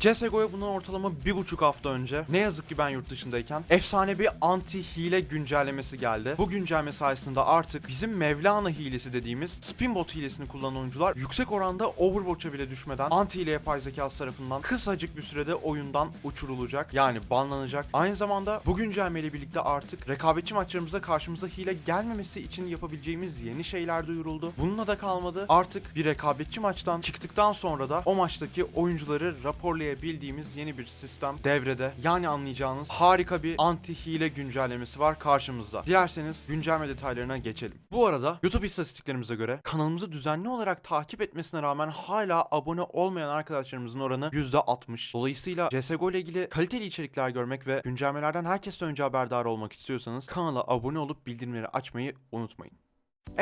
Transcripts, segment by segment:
CSGO'ya bundan ortalama bir buçuk hafta önce ne yazık ki ben yurt dışındayken efsane bir anti hile güncellemesi geldi. Bu güncelleme sayesinde artık bizim Mevlana hilesi dediğimiz spinbot hilesini kullanan oyuncular yüksek oranda Overwatch'a bile düşmeden anti hile yapay zekası tarafından kısacık bir sürede oyundan uçurulacak yani banlanacak. Aynı zamanda bu güncellemeyle birlikte artık rekabetçi maçlarımızda karşımıza hile gelmemesi için yapabileceğimiz yeni şeyler duyuruldu. Bununla da kalmadı. Artık bir rekabetçi maçtan çıktıktan sonra da o maçtaki oyuncuları raporlayabildiğimiz yeni bir sistem devrede. Yani anlayacağınız harika bir anti hile güncellemesi var karşımızda. Dilerseniz güncelleme detaylarına geçelim. Bu arada YouTube istatistiklerimize göre kanalımızı düzenli olarak takip etmesine rağmen hala abone olmayan arkadaşlarımızın oranı %60. Dolayısıyla CSGO ile ilgili kaliteli içerikler görmek ve güncellemelerden herkesten önce haberdar olmak istiyorsanız kanala abone olup bildirimleri açmayı unutmayın.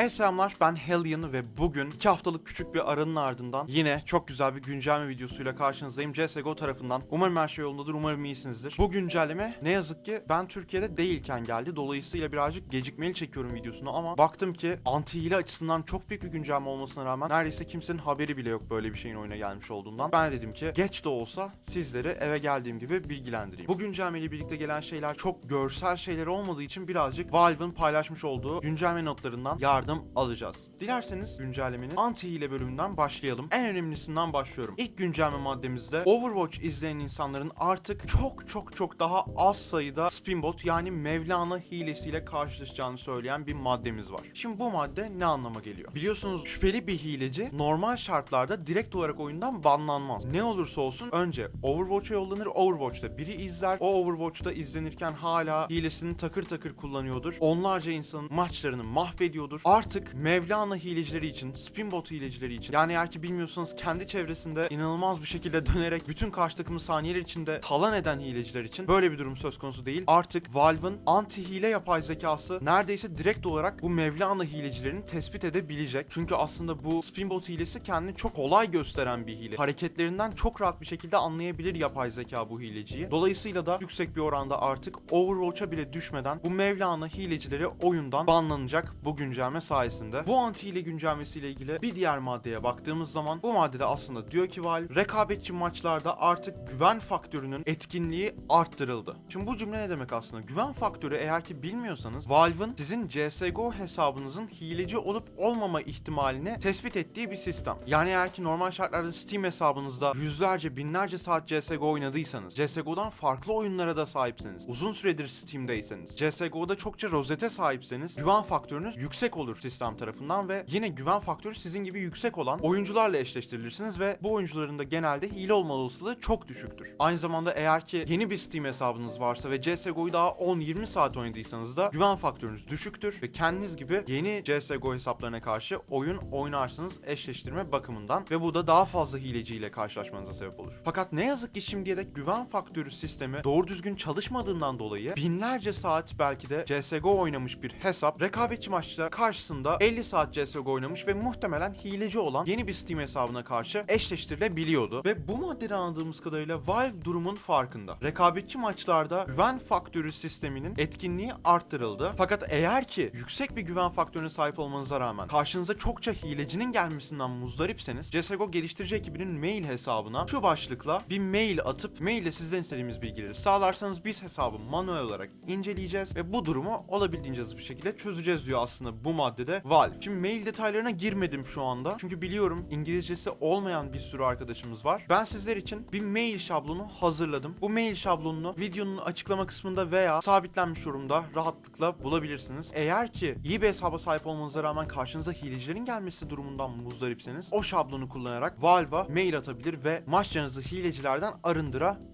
Selamlar ben Hellion ve bugün 2 haftalık küçük bir aranın ardından yine çok güzel bir güncelleme videosuyla karşınızdayım CSGO tarafından. Umarım her şey yolundadır, umarım iyisinizdir. Bu güncelleme ne yazık ki ben Türkiye'de değilken geldi. Dolayısıyla birazcık gecikmeli çekiyorum videosunu ama baktım ki anti hile açısından çok büyük bir güncelleme olmasına rağmen neredeyse kimsenin haberi bile yok böyle bir şeyin oyuna gelmiş olduğundan. Ben dedim ki geç de olsa sizleri eve geldiğim gibi bilgilendireyim. Bu güncellemeyle birlikte gelen şeyler çok görsel şeyler olmadığı için birazcık Valve'ın paylaşmış olduğu güncelleme notlarından yardım alacağız. Dilerseniz güncellemenin anti hile bölümünden başlayalım. En önemlisinden başlıyorum. İlk güncelleme maddemizde Overwatch izleyen insanların artık çok çok çok daha az sayıda spinbot yani Mevlana hilesiyle karşılaşacağını söyleyen bir maddemiz var. Şimdi bu madde ne anlama geliyor? Biliyorsunuz şüpheli bir hileci normal şartlarda direkt olarak oyundan banlanmaz. Ne olursa olsun önce Overwatch'a yollanır. Overwatch'ta biri izler. O Overwatch'ta izlenirken hala hilesini takır takır kullanıyordur. Onlarca insanın maçlarını mahvediyordur. Artık Mevlana hilecileri için, Spinbot hilecileri için yani eğer ki bilmiyorsanız kendi çevresinde inanılmaz bir şekilde dönerek bütün karşı takımı saniyeler içinde talan eden hileciler için böyle bir durum söz konusu değil. Artık Valve'ın anti hile yapay zekası neredeyse direkt olarak bu Mevlana hilecilerini tespit edebilecek. Çünkü aslında bu Spinbot hilesi kendini çok kolay gösteren bir hile. Hareketlerinden çok rahat bir şekilde anlayabilir yapay zeka bu hileciyi. Dolayısıyla da yüksek bir oranda artık Overwatch'a bile düşmeden bu Mevlana hilecileri oyundan banlanacak bu güncelleme sayesinde. Bu anti hile güncellemesiyle ilgili bir diğer maddeye baktığımız zaman bu maddede aslında diyor ki Valve rekabetçi maçlarda artık güven faktörünün etkinliği arttırıldı. Şimdi bu cümle ne demek aslında? Güven faktörü eğer ki bilmiyorsanız Valve'ın sizin CSGO hesabınızın hileci olup olmama ihtimalini tespit ettiği bir sistem. Yani eğer ki normal şartlarda Steam hesabınızda yüzlerce binlerce saat CSGO oynadıysanız, CSGO'dan farklı oyunlara da sahipseniz, uzun süredir Steam'deyseniz, CSGO'da çokça rozete sahipseniz güven faktörünüz yüksek olur sistem tarafından ve yine güven faktörü sizin gibi yüksek olan oyuncularla eşleştirilirsiniz ve bu oyuncuların da genelde hile olma olasılığı çok düşüktür. Aynı zamanda eğer ki yeni bir Steam hesabınız varsa ve CSGO'yu daha 10-20 saat oynadıysanız da güven faktörünüz düşüktür ve kendiniz gibi yeni CSGO hesaplarına karşı oyun oynarsınız eşleştirme bakımından ve bu da daha fazla hileciyle karşılaşmanıza sebep olur. Fakat ne yazık ki şimdiye dek güven faktörü sistemi doğru düzgün çalışmadığından dolayı binlerce saat belki de CSGO oynamış bir hesap rekabetçi maçta karşısında 50 saat CSGO oynamış ve muhtemelen hileci olan yeni bir Steam hesabına karşı eşleştirilebiliyordu. Ve bu maddeden anladığımız kadarıyla Valve durumun farkında. Rekabetçi maçlarda güven faktörü sisteminin etkinliği arttırıldı. Fakat eğer ki yüksek bir güven faktörüne sahip olmanıza rağmen karşınıza çokça hilecinin gelmesinden muzdaripseniz CSGO geliştirici ekibinin mail hesabına şu başlıkla bir mail atıp maille sizden istediğimiz bilgileri sağlarsanız biz hesabı manuel olarak inceleyeceğiz ve bu durumu olabildiğince hızlı bir şekilde çözeceğiz diyor aslında bu maddede Valve. Şimdi mail detaylarına girmedim şu anda. Çünkü biliyorum İngilizcesi olmayan bir sürü arkadaşımız var. Ben sizler için bir mail şablonu hazırladım. Bu mail şablonunu videonun açıklama kısmında veya sabitlenmiş yorumda rahatlıkla bulabilirsiniz. Eğer ki iyi bir hesaba sahip olmanıza rağmen karşınıza hilecilerin gelmesi durumundan muzdaripseniz o şablonu kullanarak Valve'a mail atabilir ve maçlarınızı hilecilerden arındırabilirsiniz.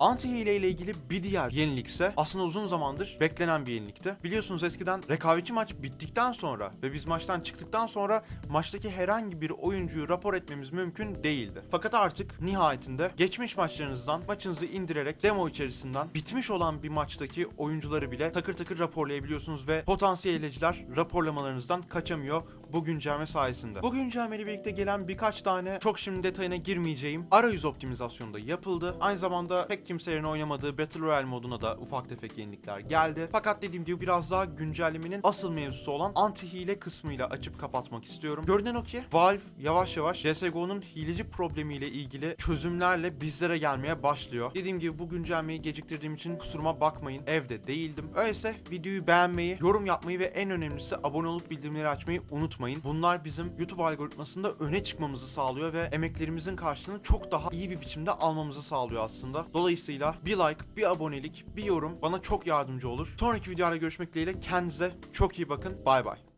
Anti hile ile ilgili bir diğer yenilik ise aslında uzun zamandır beklenen bir yenilikti. Biliyorsunuz eskiden rekabetçi maç bittikten sonra ve biz maçtan çıktıktan sonra maçtaki herhangi bir oyuncuyu rapor etmemiz mümkün değildi. Fakat artık nihayetinde geçmiş maçlarınızdan maçınızı indirerek demo içerisinden bitmiş olan bir maçtaki oyuncuları bile takır takır raporlayabiliyorsunuz ve potansiyel hileciler raporlamalarınızdan kaçamıyor. Bu güncelleme sayesinde. Bu güncellemeyle birlikte gelen birkaç tane çok şimdi detayına girmeyeceğim arayüz optimizasyonu da yapıldı. Aynı zamanda pek kimselerin oynamadığı Battle Royale moduna da ufak tefek yenilikler geldi. Fakat dediğim gibi biraz daha güncellemenin asıl mevzusu olan anti hile kısmıyla açıp kapatmak istiyorum. Görünen o ki Valve yavaş yavaş CSGO'nun hileci problemiyle ilgili çözümlerle bizlere gelmeye başlıyor. Dediğim gibi bu güncellemeyi geciktirdiğim için kusuruma bakmayın. Evde değildim. Öyleyse videoyu beğenmeyi, yorum yapmayı ve en önemlisi abone olup bildirimleri açmayı unutmayın. Bunlar bizim YouTube algoritmasında öne çıkmamızı sağlıyor ve emeklerimizin karşılığını çok daha iyi bir biçimde almamızı sağlıyor aslında. Dolayısıyla bir like, bir abonelik, bir yorum bana çok yardımcı olur. Sonraki videoda görüşmek dileğiyle kendinize çok iyi bakın. Bay bay.